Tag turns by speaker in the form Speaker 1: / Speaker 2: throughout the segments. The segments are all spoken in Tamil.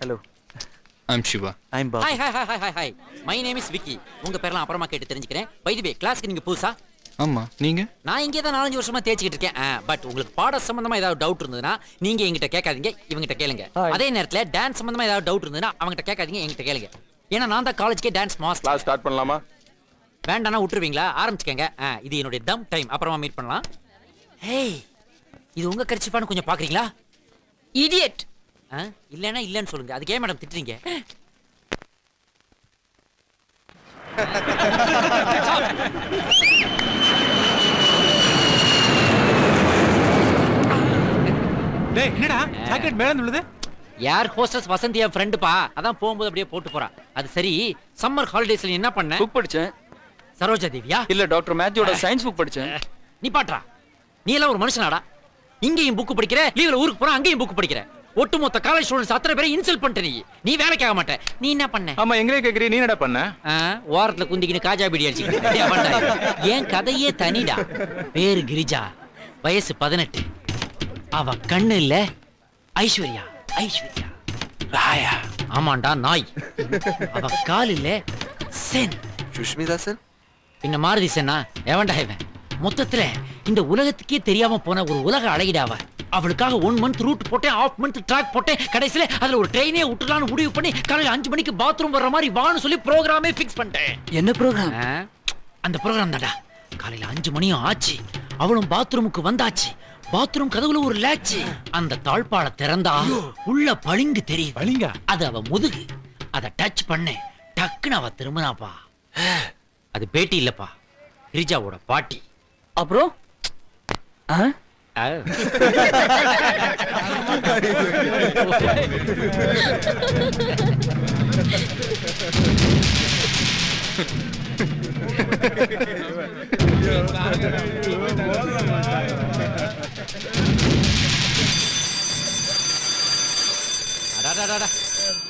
Speaker 1: Hello
Speaker 2: I'm Siva
Speaker 1: I'm Babu
Speaker 3: hi hi hi hi hi hi my name is Vicky உங்க பேர்லாம் அப்புறமா கேட்டு தெரிஞ்சுக்கிறேன். வைதிவே கிளாஸ்க்கு நீங்க புதுசா?
Speaker 2: ஆமா. நீங்க?
Speaker 3: நான் இங்கே தான் நாலஞ்சு வருஷமா தேய்ச்சிக்கிட்டு இருக்கேன். பட் உங்களுக்கு பாட சம்பந்தமா ஏதாவது டவுட் இருந்ததுன்னா நீங்க எங்கிட்ட கேட்காதீங்க இவங்கிட்ட கேளுங்க. அதே நேரத்துல டான்ஸ் சம்பந்தமா ஏதாவது டவுட் இருந்ததுன்னா அவங்ககிட்ட கேட்காதீங்க எங்கிட்ட கேளுங்க. ஏன்னா நான் தான் காலேஜ்க்கே டான்ஸ் மாஸ்டர்
Speaker 4: கிளாஸ் ஸ்டார்ட் பண்ணலாமா?
Speaker 3: வேண்டாம்னா விட்டுருவீங்களா? ஆரம்பிச்சுக்கங்க. இது என்னுடைய தம் டைம் அப்புறமா மீட் பண்ணலாம். ஹேய் இது உங்க கரிச்சிப்பான்னு கொஞ்சம் பாக்குறீங்களா?
Speaker 5: இடியட்
Speaker 3: ஆ, இல்லைன்னா இல்லைன்னு சொல்லுங்க. அதுக்கே மேடம் திட்டுறீங்க.
Speaker 6: டேய் என்னடா? ஜாக்கெட் மேல விழுது
Speaker 3: யார் ஹோஸ்டஸ் வசந்தி என் ஃப்ரெண்டுப்பா அதான் போகும்போது அப்படியே போட்டு போறா. அது சரி சம்மர் ஹாலிடேஸ்ல நீ என்ன பண்ண?
Speaker 1: புக் படிச்சேன்.
Speaker 3: சரோஜா தேவியா?
Speaker 1: இல்ல டாக்டர் மேத்யூட சயின்ஸ் புக் படிச்சேன்.
Speaker 3: நீ பாட்றா நீ எல்லாம் ஒரு மனுஷனாடா. இங்கேயும் புக் படிக்கிற லீவ்ல ஊருக்கு போற அங்கேயும் புக் படிக்கிற. ஒட்டுமொத்த காலேஜ் ஸ்டூடெண்ட்ஸ் அத்தனை பேரை இன்சல்ட் பண்ணிட்ட நீ. நீ வேலைக்கு ஆக மாட்ட. நீ என்ன பண்ண?
Speaker 4: ஆமா எங்களே கேக்குறீ நீ என்னடா பண்ண?
Speaker 3: ஓரத்துல குந்திக்கின்னு காஜா பீடி அடிச்சுக்கிட்டு என் கதையே தனிடா. பேரு கிரிஜா. வயசு பதினெட்டு. அவ கண்ணு இல்ல ஐஸ்வர்யா ஐஸ்வர்யா. ராயா. ஆமாண்டா நாய். அவ கால் இல்ல சென்.
Speaker 1: சுஷ்மிதா சார்
Speaker 3: பின்ன மாருதி சென்னா? எவன்டா இவன்? மொத்தத்துல இந்த உலகத்துக்கே தெரியாம போன ஒரு உலக அழகிடாவ அவளுக்காக ஒன் மந்த் ரூட் போட்டேன் ஆஃப் மந்த் ட்ராக் போட்டேன். கடைசியில அதுல ஒரு ட்ரெயினே விட்டுலான்னு முடிவு பண்ணி காலையில அஞ்சு மணிக்கு பாத்ரூம் வர்ற மாதிரி வான்னு சொல்லி ப்ரோக்ராமே ஃபிக்ஸ் பண்ணிட்டேன்.
Speaker 1: என்ன ப்ரோக்ராம்
Speaker 3: அந்த ப்ரோக்ராம் தான்டா. காலையில அஞ்சு மணியும் ஆச்சு. அவளும் பாத்ரூமுக்கு வந்தாச்சு. பாத்ரூம் கதவுல ஒரு லேட்ச் அந்த தாழ்பாள திறந்தா உள்ள பளிங்கு தெரியுது.
Speaker 6: பளிங்கா?
Speaker 3: அது அவ முதுகு. அத டச் பண்ணேன் டக்குன்னு அவ திரும்பினாப்பா. அது பேட்டி இல்லப்பா. கிரிஜாவோட பாட்டி.
Speaker 1: அப்புறம்? ஆ?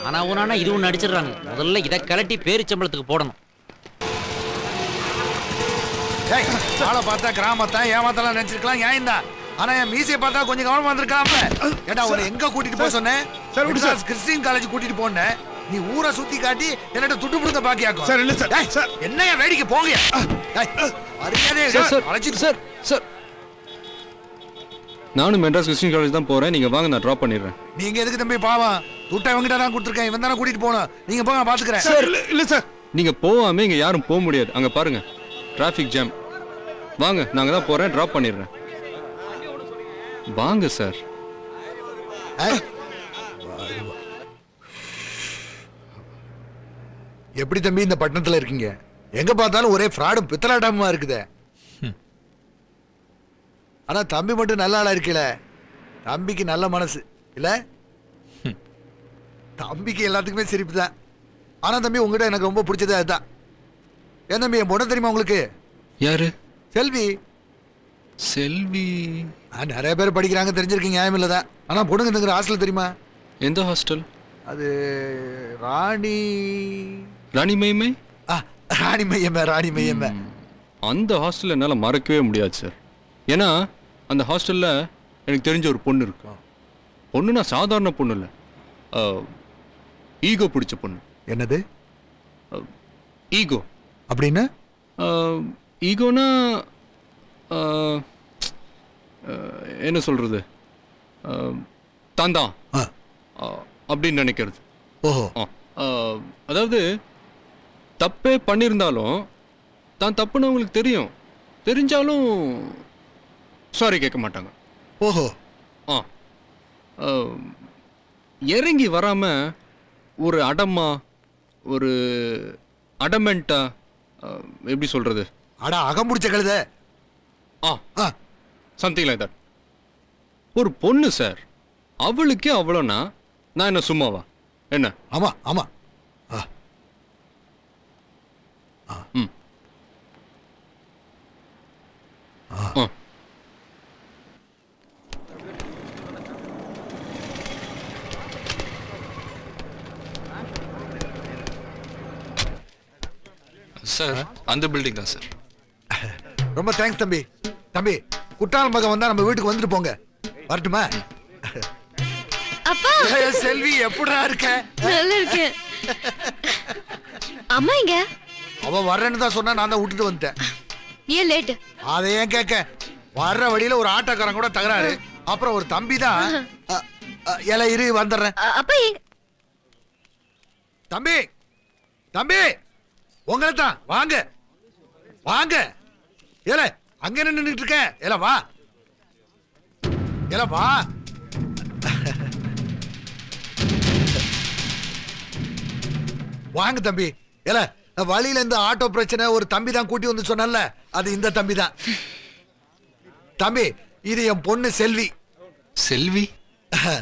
Speaker 3: ஆனா ஊனானா இதுவும் நடிச்சிடுறாங்க முதல்ல இதை கலட்டி பேரிச்சம்பளத்துக்கு போடணும்
Speaker 7: ஆளை பார்த்தா கிராமத்தான் ஏமாத்தலாம் நினைச்சிருக்கலாம் ஏன் தான் ஆனா என் மீசையை பார்த்தா கொஞ்சம் கவனமா இருந்திருக்கலாம்ல ஏடா உன்னை எங்க கூட்டிட்டு போக சொன்னேன்
Speaker 6: சார், விடு சார்.
Speaker 7: மெட்ராஸ் காலேஜ் கூட்டிட்டு போனேன் நீ ஊரை சுத்தி காட்டி என்னட்ட துட்டு புடுங்க பாக்கியாக்கும்
Speaker 6: சார், இல்ல சார்.
Speaker 7: ஏய்,
Speaker 6: சார்.
Speaker 7: என்னையா வேடிக்கை போங்க ஏய், மரியாதையா அழைச்சிட்டு
Speaker 1: சார் சார்
Speaker 2: நானும் மெட்ராஸ் கிறிஸ்டின் காலேஜ் தான் போறேன். நீங்க வாங்க நான் ட்ராப் பண்ணிடுறேன்.
Speaker 7: நீங்க எதுக்கு தம்பி? பாவம் துட்டை இவங்கிட்ட தான் கொடுத்துருக்கேன். இவன் தானே கூட்டிட்டு போகணும் நீங்க போங்க நான் பாத்துக்கிறேன்.
Speaker 6: சார் இல்ல இல்ல சார்.
Speaker 2: நீங்க போகாம இங்க யாரும் போக முடியாது. அங்க பாருங்க. டிராஃபிக் ஜாம் வாங்க நாங்க தான் போறேன். ட்ராப் பண்ணிடுறேன். வாங்க சார்.
Speaker 7: எப்படி தம்பி இந்த பட்டணத்துல இருக்கீங்க? எங்க பார்த்தாலும் ஒரே ஃப்ராடும் பித்தலாட்டமா இருக்குதே. ஆனா தம்பி மட்டும் நல்ல ஆளா இருக்கல தம்பிக்கு நல்ல மனசு. இல்ல? தம்பிக்கு எல்லாத்துக்குமே சிரிப்பு தான். ஆனா தம்பி உங்ககிட்ட எனக்கு ரொம்ப பிடிச்சது அதுதான். ஏன் தம்பி என் பொண்ணு தெரியுமா உங்களுக்கு?
Speaker 2: யாரு?
Speaker 7: செல்வி.
Speaker 2: செல்வி.
Speaker 7: நிறைய பேர் படிக்கிறாங்க தெரிஞ்சிருக்கீங்க நியாயம் இல்லதான் ஆனா பொண்ணுங்க தங்குற ஹாஸ்டல் தெரியுமா?
Speaker 2: எந்த ஹாஸ்டல்
Speaker 7: அது ராணி.
Speaker 2: ராணி மைமை
Speaker 7: ஆ, ராணி மையமே ராணி மையமே.
Speaker 2: அந்த ஹாஸ்டல் என்னால் மறக்கவே முடியாது சார் ஏன்னா அந்த ஹாஸ்டலில் எனக்கு தெரிஞ்ச ஒரு பொண்ணு இருக்கு. பொண்ணுனா சாதாரண பொண்ணு இல்லை. ஈகோ பிடிச்ச பொண்ணு.
Speaker 7: என்னது?
Speaker 2: ஈகோ.
Speaker 7: அப்படின்னு
Speaker 2: ஈகோனா என்ன சொல்கிறது தான் தான் அப்படின்னு நினைக்கிறது.
Speaker 7: ஓஹோ.
Speaker 2: அதாவது தப்பே பண்ணியிருந்தாலும் தான் தப்புன்னு அவங்களுக்கு தெரியும். தெரிஞ்சாலும் சாரி கேட்க மாட்டாங்க.
Speaker 7: ஓஹோ.
Speaker 2: ஆ. இறங்கி வராம ஒரு அடமா ஒரு அடமெண்டா எப்படி சொல்றது?
Speaker 7: அடா அகம் பிடிச்ச கழுத.
Speaker 2: ஆ.
Speaker 7: ஆ,
Speaker 2: சம்திங் லைக் தட் ஒரு பொண்ணு சார் அவளுக்கே அவ்வளோனா நான் என்ன சும்மாவா? என்ன?
Speaker 7: ஆமா ஆமா. ஆ,
Speaker 2: ம். ஆ. சார் அந்த பில்டிங் தான் சார்
Speaker 7: ரொம்ப தேங்க்ஸ் தம்பி. தம்பி குற்றாலம் மகன் வந்தா நம்ம வீட்டுக்கு வந்துட்டு போங்க. வரட்டுமா?
Speaker 5: அப்பா!
Speaker 7: செல்வி எப்படிடா இருக்க?
Speaker 5: நல்லா இருக்கேன் அம்மா இங்க
Speaker 7: அவ வர்றேன்னு தான் சொன்னா நான் தான் விட்டுட்டு வந்துட்டேன்.
Speaker 5: ஏன் லேட்
Speaker 7: அதை ஏன் கேட்க? வர்ற வழியில ஒரு ஆட்டோக்காரன் கூட தகராறு. அப்புறம் ஒரு தம்பி தான். ஏல இரு வந்துடுறேன்.
Speaker 5: அப்பா எங்க?
Speaker 7: தம்பி தம்பி! உங்களை தான் வாங்க. வாங்க. ஏல அங்க நின்னுட்டு இருக்க? ஏல வா. ஏல வா. வாங்க தம்பி. ஏல வழியில இந்த ஆட்டோ பிரச்சனை ஒரு தம்பி தான் கூட்டி வந்து சொன்னல அது இந்த தம்பி தான். தம்பி இது என் பொண்ணு செல்வி.
Speaker 2: செல்வி?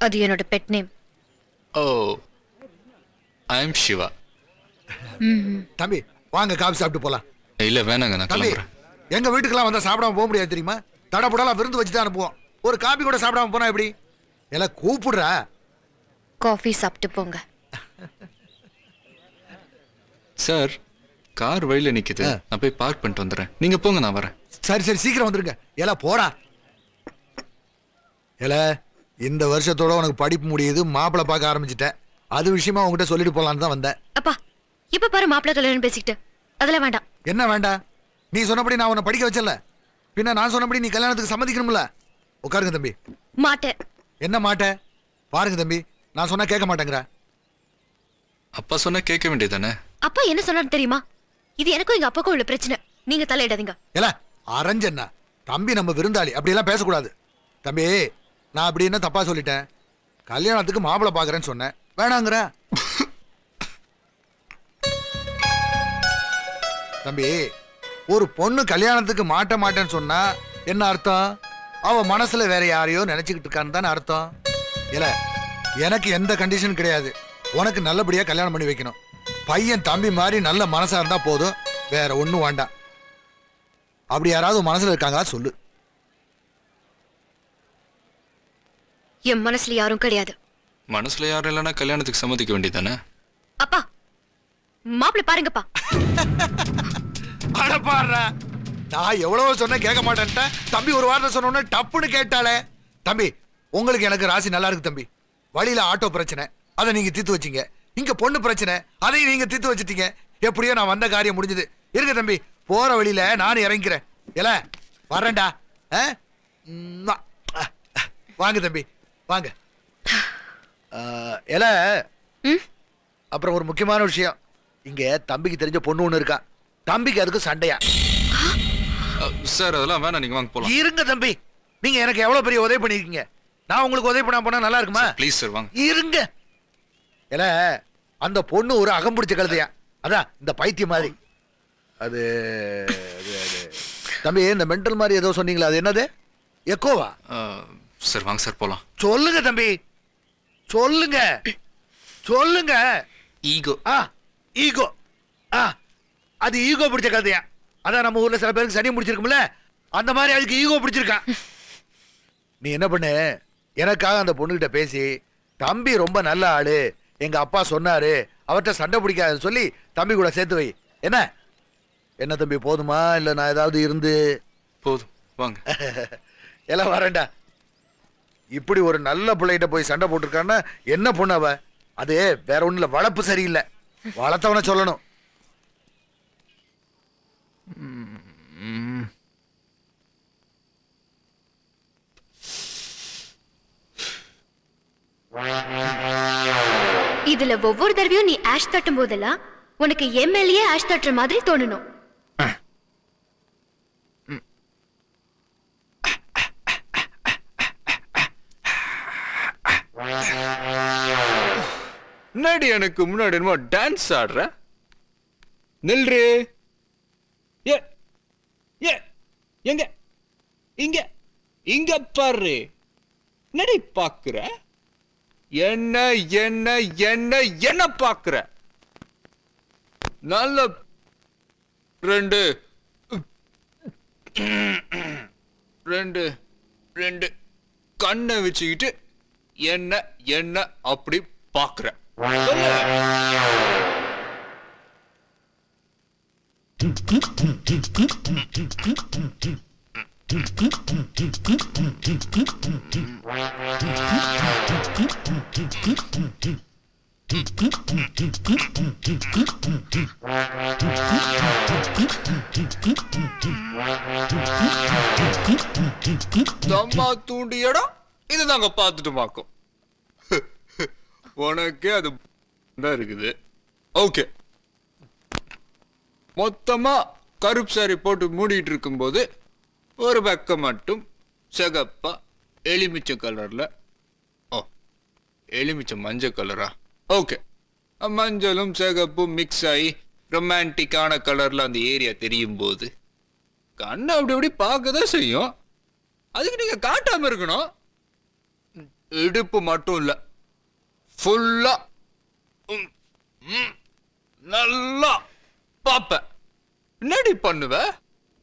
Speaker 5: அது என்னோட pet name
Speaker 2: oh I am Siva
Speaker 7: தம்பி வாங்க காபி சாப்பிட்டு போலாம்.
Speaker 2: இல்ல வேணாங்க நான்
Speaker 7: தம்பி
Speaker 2: கிளம்புறேன்.
Speaker 7: எங்க வீட்டுக்கெல்லாம் வந்தா சாப்பிடாம போக முடியாது தெரியுமா? தடபுடலாம் விருந்து வச்சு தான் அனுப்புவோம். ஒரு காபி கூட சாப்பிடாம போனா எப்படி? எல்லாம் கூப்பிடுறா.
Speaker 5: காஃபி சாப்பிட்டு போங்க.
Speaker 2: சார் கார் வழியில நிக்குது. நான் போய் பார்க் பண்ணிட்டு வந்துடுறேன். நீங்க போங்க நான் வரேன்.
Speaker 7: சரி சரி சீக்கிரம் வந்துருங்க. எல்லாம் போடா. ஏல இந்த வருஷத்தோட உனக்கு படிப்பு முடியுது மாப்பிள்ளை பார்க்க ஆரம்பிச்சிட்டேன். அது விஷயமா உங்ககிட்ட சொல்லிட்டு போலான்னு தான் வந்தேன்.
Speaker 5: அப்பா இப்ப பாரு மாப்பிள்ளை கல்யாணம் பேசிக்கிட்டு. அதெல்லாம் வேண்டாம்.
Speaker 7: என்ன வேண்டாம் நீ சொன்னபடி நான் உன்னை படிக்க வச்சல. பின்ன நான் சொன்னபடி நீ கல்யாணத்துக்கு சம்மதிக்கணும்ல. உட்காருங்க தம்பி.
Speaker 5: மாட்டேன்.
Speaker 7: என்ன மாட்ட? பாருங்க தம்பி. நான் சொன்னா கேட்க மாட்டேங்கிறா.
Speaker 2: அப்பா சொன்னா கேட்க வேண்டியதானே
Speaker 5: அப்பா என்ன சொன்னாரு தெரியுமா? இது எனக்கும் எங்க அப்பாக்கும் உள்ள பிரச்சனை. நீங்க தலையிடாதீங்க.
Speaker 7: ஏல அரஞ்சண்ணா. தம்பி நம்ம விருந்தாளி. அப்படியெல்லாம் பேசக்கூடாது. தம்பி நான் அப்படி என்ன தப்பா சொல்லிட்டேன்? கல்யாணத்துக்கு மாப்பிள்ளை பார்க்கறேன்னு சொன்னேன். வேணாங்கிற. தம்பி ஒரு பொண்ணு கல்யாணத்துக்கு மாட்ட மாட்டேன்னு சொன்னா என்ன அர்த்தம்? அவ மனசுல வேற யாரையோ நினைச்சுக்கிட்டு இருக்கான்னு தானே அர்த்தம்? இல்ல எனக்கு எந்த கண்டிஷன் கிடையாது. உனக்கு நல்லபடியா கல்யாணம் பண்ணி வைக்கணும். பையன் தம்பி மாதிரி நல்ல மனசா இருந்தா போதும். வேற ஒண்ணும் வேண்டாம். அப்படி யாராவது மனசுல இருக்காங்களா சொல்லு.
Speaker 5: என் மனசுல யாரும் கிடையாது.
Speaker 2: மனசுல யாரும் இல்லைன்னா கல்யாணத்துக்கு சம்மதிக்க வேண்டியதானே
Speaker 5: அப்பா மாப்பிள்ளை பாருங்கப்பா.
Speaker 7: அட பாடுறா. நான் எவ்வளவு சொன்னேன் கேட்க மாட்டேன்ட்ட. தம்பி ஒரு வார்த்தை சொன்னோன்னே டப்புன்னு கேட்டாளே. தம்பி உங்களுக்கு எனக்கு ராசி நல்லா இருக்கு தம்பி. வழியில ஆட்டோ பிரச்சனை. அதை நீங்க தீர்த்து வச்சீங்க. இங்க பொண்ணு பிரச்சனை. அதையும் நீங்க தீர்த்து வச்சிட்டீங்க. எப்படியோ நான் வந்த காரியம் முடிஞ்சது. இருங்க தம்பி போற வழியில நானும் இறங்கிக்கிறேன். ஏல வரேன்டா. வாங்க தம்பி வாங்க.
Speaker 5: ம்?
Speaker 7: அப்புறம் ஒரு முக்கியமான விஷயம். இங்க தம்பிக்கு தெரிஞ்ச பொண்ணு ஒண்ணு இருக்கா. தம்பிக்கு அதுக்கு சண்டையா?
Speaker 2: சார் அதெல்லாம் வேணாம். நீங்க வாங்க போலாம்.
Speaker 7: இருங்க தம்பி. நீங்க எனக்கு எவ்வளவு பெரிய உதவி பண்ணிருக்கீங்க? நான் உங்களுக்கு உதவி பண்ண போனா நல்லா இருக்குமா?
Speaker 2: ப்ளீஸ் சார் வாங்க.
Speaker 7: இருங்க. ஏல அந்த பொண்ணு ஒரு அகம் பிடிச்ச கழுதையா? அதான் இந்த பைத்தியம் மாதிரி. அது அது அது. தம்பி இந்த மென்டல் மாதிரி ஏதோ சொன்னீங்களா அது என்னது? எக்கோவா?
Speaker 2: சார் வாங்க சார் போலாம்.
Speaker 7: சொல்லுங்க தம்பி. சொல்லுங்க. சொல்லுங்க.
Speaker 2: ஈகோ
Speaker 7: ஆ. ஈகோ ஆ அது ஈகோ பிடிச்ச கதையா? அதான் நம்ம ஊர்ல சில பேருக்கு சனி முடிச்சிருக்கும்ல? அந்த மாதிரி அதுக்கு ஈகோ பிடிச்சிருக்கான் நீ என்ன பண்ணு? எனக்காக அந்த பொண்ணுகிட்ட பேசி தம்பி ரொம்ப நல்ல ஆளு எங்க அப்பா சொன்னாரு அவர்கிட்ட சண்டை பிடிக்காதுன்னு சொல்லி தம்பி கூட சேர்த்து வை. என்ன? என்ன தம்பி போதுமா? இல்ல நான் ஏதாவது இருந்து?
Speaker 2: போதும் வாங்க.
Speaker 7: எல்லாம் வரேன்டா. இப்படி ஒரு நல்ல பிள்ளைகிட்ட போய் சண்டை போட்டிருக்கான்னா என்ன பொண்ணு அவ? அது வேற ஒண்ணுல வளர்ப்பு சரியில்லை. வளர்த்தவன சொல்லணும்.
Speaker 5: இதுல ஒவ்வொரு தடவையும் நீ ஆஷ் தட்டும் போதெல்லாம் உனக்கு எம்எல்ஏ ஆஷ் தட்டுற மாதிரி தோணணும்.
Speaker 8: எனக்கு முன்னாடி என்னமோ டான்ஸ் ஆடுற. நில்று. ஏ ஏ எங்க இங்க இங்க பாரு. நடி பாக்குற? என்ன என்ன என்ன என்ன பாக்குற? நல்ல ரெண்டு. ரெண்டு ரெண்டு. கண்ணை வச்சுக்கிட்டு என்ன என்ன அப்படி பார்க்குறேன்
Speaker 2: தம்மா தூண்டி இடம் பார்த்துட்டு பார்க்கும். உனக்கே அது தான் இருக்குது. ஓகே மொத்தமா கருப்பு சாரி போட்டு மூடிட்டு இருக்கும்போது ஒரு பக்கம் மட்டும் சிகப்பா எலுமிச்சை கலர்ல ஓ oh, எலுமிச்ச மஞ்சள் கலரா ஓகே மஞ்சளும் சிகப்பும் மிக்ஸ் ஆகி ரொமான்டிக்கான கலர்ல அந்த ஏரியா தெரியும் போது கண்ணு அப்படி அப்படி பார்க்கதான் செய்யும். அதுக்கு நீங்க காட்டாம இருக்கணும். இடுப்பு மட்டும் இல்லை. ஃபுல்லா. நல்லா பாப்ப. என்னடி பண்ணுவ?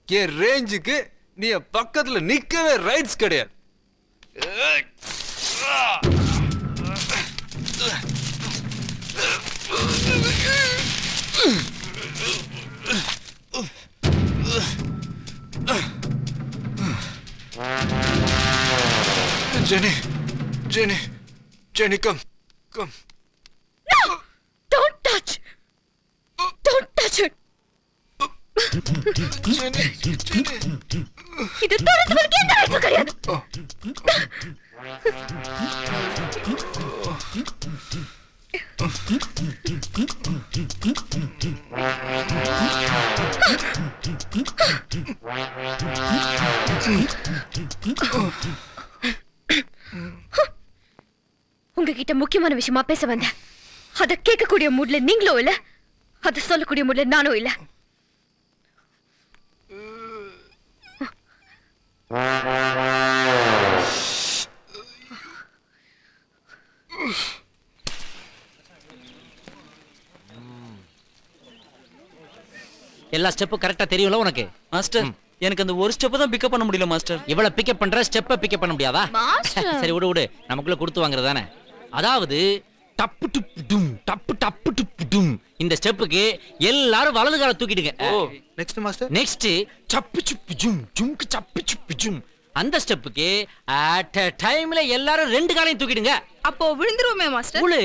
Speaker 2: என் ரேஞ்சுக்கு நீ என் பக்கத்துல நிக்கவே ரைட்ஸ் கிடையாது. ஏய். Jenny, Jenny, Jenny, come, come.
Speaker 5: Touch don't touch it
Speaker 2: Jenny, Jenny.
Speaker 5: இது தொடர்ந்து வரைக்கும் எந்த ரைட்ஸும் கிடையாது? உங்ககிட்ட முக்கியமான விஷயமா பேச வந்தேன். அத கேட்கக்கூடிய மூட்ல நீங்களும் இல்ல? அத சொல்லக்கூடிய மூட்ல நானும் இல்ல?
Speaker 3: எல்லா ஸ்டெப்பும் கரெக்டா தெரியும்ல உனக்கு?
Speaker 1: மாஸ்டர் எனக்கு அந்த ஒரு ஸ்டெப் தான் பிக்கப் பண்ண முடியல மாஸ்டர்
Speaker 3: இவ்வளவு பிக்கப் பண்ற ஸ்டெப்பை பிக்கப் பண்ண முடியாதா?
Speaker 5: மாஸ்டர்.
Speaker 3: சரி விடு விடு. நமக்குள்ள கொடுத்து வாங்குறது தானே? அதாவது டப்பு டுப்பு டும் டப்பு டப்பு டுப்பு டும். இந்த ஸ்டெப்புக்கு எல்லாரும் வலது கால தூக்கிடுங்க.
Speaker 7: நெக்ஸ்ட் மாஸ்டர்
Speaker 3: நெக்ஸ்ட் சப்பு சுப்பு ஜும் ஜும்க்கு சப்பு சுப்பு ஜும். அந்த ஸ்டெப்புக்கு அட் டைம்ல எல்லாரும் ரெண்டு காலையும் தூக்கிடுங்க.
Speaker 9: அப்போ விழுந்துருவோமே மாஸ்டர்
Speaker 3: உளு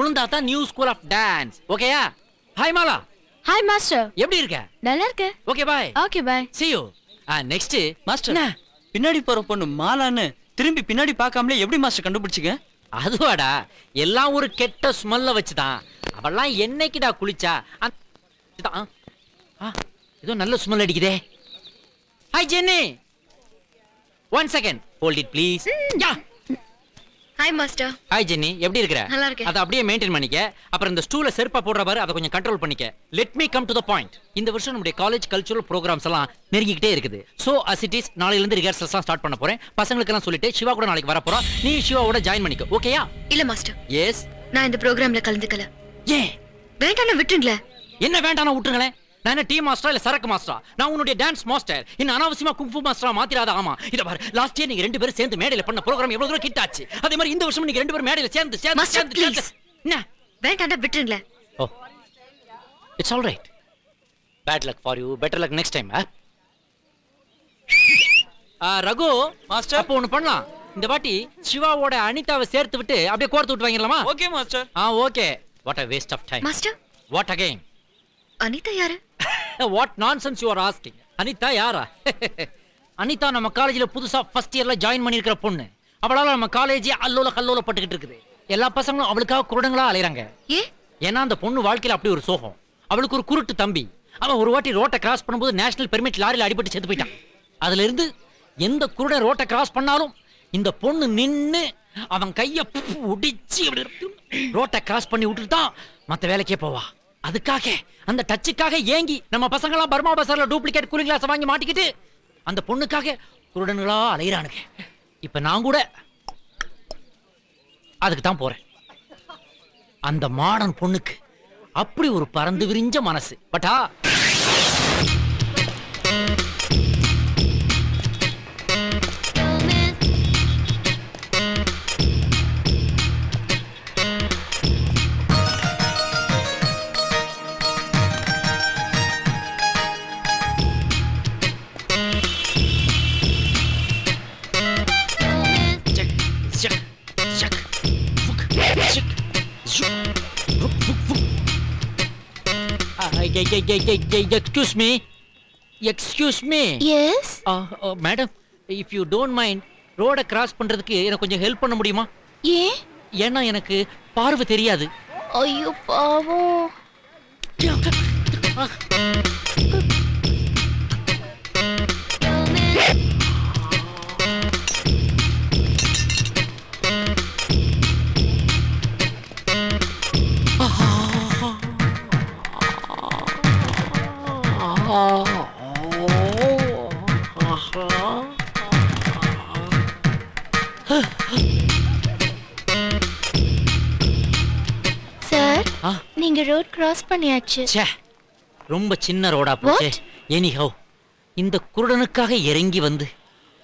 Speaker 3: உளுந்தா தான் நியூ ஸ்கூல் ஆஃப் டான்ஸ் ஓகேயா ஹாய் மாலா.
Speaker 5: ஹாய் மாஸ்டர்
Speaker 3: எப்படி இருக்க?
Speaker 5: நல்லா இருக்க
Speaker 3: okay bye
Speaker 5: okay bye
Speaker 3: see you. Next
Speaker 1: master பின்னாடி போற பொண்ணு மாலான்னு திரும்பி பின்னாடி பார்க்காமலே எப்படி மாஸ்டர் கண்டுபிடிச்சிங்க
Speaker 3: அதுவாடா. எல்லாம் ஒரு கெட்ட ஸ்மெல்ல வச்சுதான். அவெல்லாம் என்னைக்குடா குளிச்சா? ஏதோ நல்ல smell அடிக்குதே. Hi Jenny one second hold it please yeah.
Speaker 5: Hi master
Speaker 3: hi Jenny எப்படி இருக்கிற?
Speaker 5: நல்லா இருக்கேன்.
Speaker 3: அதை அப்படியே மெயின்டைன் பண்ணிக்க. அப்புறம் இந்த ஸ்டூல செருப்பா போடுற பாரு அதை கொஞ்சம் கண்ட்ரோல் பண்ணிக்க. Let me come to the point இந்த வருஷம் நம்முடைய காலேஜ் கல்ச்சுரல் ப்ரோக்ராம்ஸ் எல்லாம் நெருங்கிக்கிட்டே இருக்குது. சோ அஸ் இட் இஸ் நாளையில இருந்து ரிஹர்சல்ஸ் ஸ்டார்ட் பண்ண போறேன். பசங்களுக்கு எல்லாம் சொல்லிட்டு சிவா கூட நாளைக்கு வர போறோம் நீ சிவாவோட ஜாயின் பண்ணிக்கோ. ஓகேயா
Speaker 5: இல்ல மாஸ்டர்
Speaker 3: எஸ்
Speaker 5: நான் இந்த ப்ரோக்ராம்ல கலந்துக்கல.
Speaker 3: ஏன்?
Speaker 5: வேண்டாம் விட்டுருங்களேன்.
Speaker 3: என்ன வேண்டாம் விட்டுருங்களேன்? நான் என்ன டீ மாஸ்டரா இல்ல சரக்கு மாஸ்டரா நான் உன்னுடைய டான்ஸ் மாஸ்டர் என்ன அனாவசியமா குங்ஃபு மாஸ்டரா மாத்திராத ஆமா? இத பாரு லாஸ்ட் இயர் நீங்க ரெண்டு பேரும் சேர்ந்து மேடையில பண்ண ப்ரோகிராம் எவ்வளவு தூரம் ஹிட் ஆச்சு? அதே மாதிரி இந்த வருஷம் நீங்க ரெண்டு பேரும் மேடையில சேர்ந்து சேர்ந்து சேர்ந்து. என்ன?
Speaker 5: வேண்டாம் விட்டுருங்களேன்.
Speaker 3: ஓ. It's all right bad luck for you better luck next time Raghu
Speaker 1: Master.
Speaker 3: அப்போ ஒண்ணு பண்ணலாம். இந்த வாட்டி சிவாவோட அனிதாவை சேர்த்து விட்டு அப்படியே கோர்த்து விட்டு வாங்கிடலாமா?
Speaker 1: Okay master
Speaker 3: ah okay what a waste of time
Speaker 5: master
Speaker 3: what again
Speaker 5: Anita யாரு?
Speaker 3: What nonsense you are asking Anita யாரா? அனிதா நம்ம காலேஜ்ல புதுசா ஃபர்ஸ்ட் இயர்ல ஜாயின் பண்ணியிருக்கிற பொண்ணு. அவளால நம்ம காலேஜே அல்லோல கல்லோல பட்டுக்கிட்டு இருக்குது. எல்லா பசங்களும் அவளுக்காக குருடங்களா அலையறாங்க.
Speaker 5: ஏ?
Speaker 3: ஏன்னா அந்த பொண்ணு வாழ்க்கையில அப்படி ஒரு சோகம். அவளுக்கு ஒரு குருட்டு தம்பி. அவன் ஒரு வாட்டி ரோட்டை கிராஸ் பண்ணும்போது நேஷனல் பெர்மிட் லாரியில் அடிபட்டு செத்து போயிட்டான். அதுல இருந்து எந்த குருடன் ரோட்டை கிராஸ் பண்ணாலும் இந்த பொண்ணு நின்னு அவன் கைய உடிச்சு அப்படி ரோட்டை கிராஸ் பண்ணி விட்டுட்டு தான் மத்த வேலைக்கே போவா. அதுக்காக அந்த டச்சுக்காக ஏங்கி நம்ம பசங்களாம் பர்மா பசாரில் டூப்ளிகேட் கூலிங் கிளாஸ் வாங்கி மாட்டிக்கிட்டு அந்த பொண்ணுக்காக குருடனுங்களா அலையிறானுங்க. இப்ப நான் கூட அதுக்கு தான் போறேன். அந்த மாடன் பொண்ணுக்கு அப்படி ஒரு பறந்து விரிஞ்ச மனசு. பட்டா excuse me excuse me
Speaker 5: yes
Speaker 3: madam if you don't mind ரோடை கிராஸ் பண்றதுக்கு எனக்கு கொஞ்சம் ஹெல்ப் பண்ண முடியுமா?
Speaker 5: ஏன்
Speaker 3: ஏன்னா எனக்கு பார்வை தெரியாது.
Speaker 5: ஐயோ பாவம். நீங்க ரோட் கிராஸ் பண்ணியாச்சு.
Speaker 3: ச்சே ரொம்ப சின்ன ரோடா போச்சே? எனிஹவ் இந்த குருடனுக்காக இறங்கி வந்து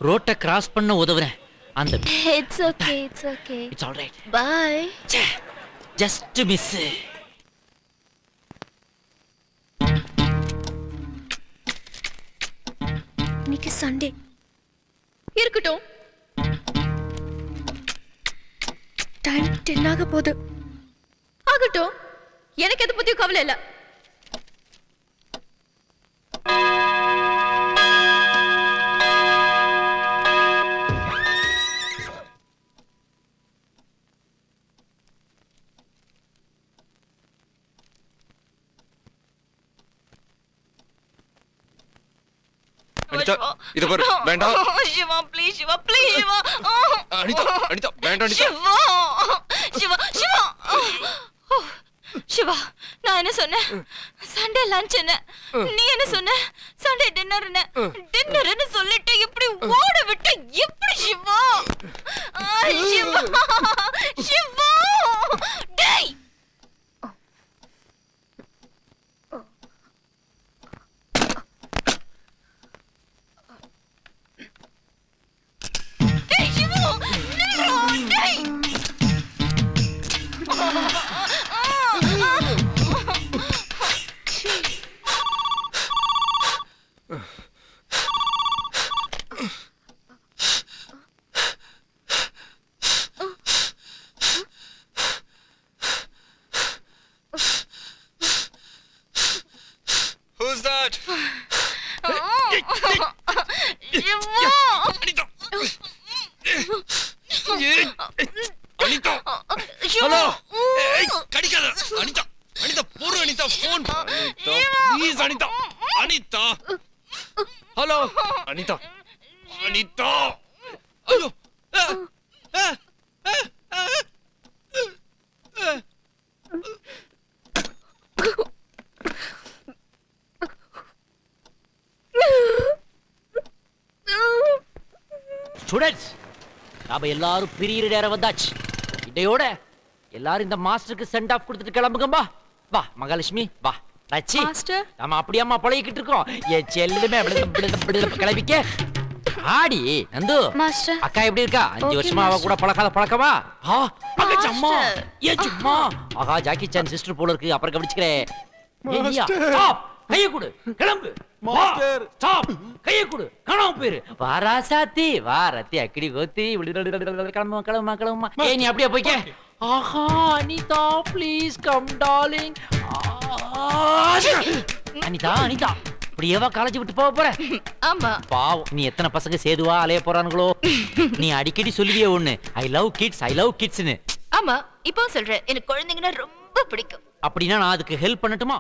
Speaker 3: ரோட்டை கிராஸ் பண்ண உதவுறேன். அந்த
Speaker 5: it's okay it's okay
Speaker 3: it's all right
Speaker 5: bye
Speaker 3: just miss
Speaker 5: இன்னைக்கு சண்டே இருக்கட்டும். டைம் டென் ஆக போகுது. ஆகட்டும். எனக்கு எதை பத்தியும் கவலை இல்ல.
Speaker 2: அனிதா இத பாரு. வேண்டாம்.
Speaker 9: Siva please Siva please Siva.
Speaker 2: அனிதா அனிதா. வேண்டாம் அனிதா.
Speaker 9: சிவா சிவா சிவா நான் என்ன சொன்னேன் சண்டே லஞ்ச் என்ன நீ என்ன சொன்ன? சண்டே டின்னர் என்ன டின்னர்னு சொல்லிட்டு
Speaker 2: గాడ్ ఇవ్వు oh.
Speaker 3: ஸ்டூடெண்ட்ஸ் நாம எல்லாரும் பிரியிற நேரம் வந்தாச்சு. இதையோட எல்லாரும் இந்த மாஸ்டருக்கு சென்ட் ஆஃப் கொடுத்துட்டு கிளம்புங்கம்மா. வா மகாலட்சுமி வா. ரச்சி நாம அப்படியாம்மா பழகிக்கிட்டு இருக்கோம். என் செல்லுமே கிளம்பிக்க. ஆடி நந்து
Speaker 5: மாஸ்டர்.
Speaker 3: அக்கா எப்படி இருக்கா? அஞ்சு வருஷமா அவ. கூட பழகாத பழக்கமா? ஆ பக்கச்சு அம்மா. ஏன் சும்மா? ஆஹா ஜாக்கி சான் சிஸ்டர் போல இருக்கு. அப்புறம் கவனிச்சுக்கிறேன். கைய கொடு. கிளம்பு. மாஸ்டர். ஸ்டாப். கைய கொடு. காணாம போயிரு. வாரா சாத்தி வா ரத்தி அக்கடி கோத்தி கிளம்புமா கிளம்புமா கிளம்புமா ஏய் நீ அப்படியே போய்க்க ஆஹா Anita please come darling Anita Anita. இப்படியேவா college விட்டு போக போற.
Speaker 9: ஆமா.
Speaker 3: பாவம். நீ எத்தனை பசங்க சேதுவா அலைய போறானுங்களோ? நீ அடிக்கடி சொல்லுவியே ஒண்ணு. I love kids I love கிட்ஸ்னு
Speaker 9: ஆமா இப்போ சொல்றேன். எனக்கு குழந்தைங்கன்னா ரொம்ப பிடிக்கும்.
Speaker 3: அப்படின்னா நான் அதுக்கு ஹெல்ப் பண்ணட்டுமா?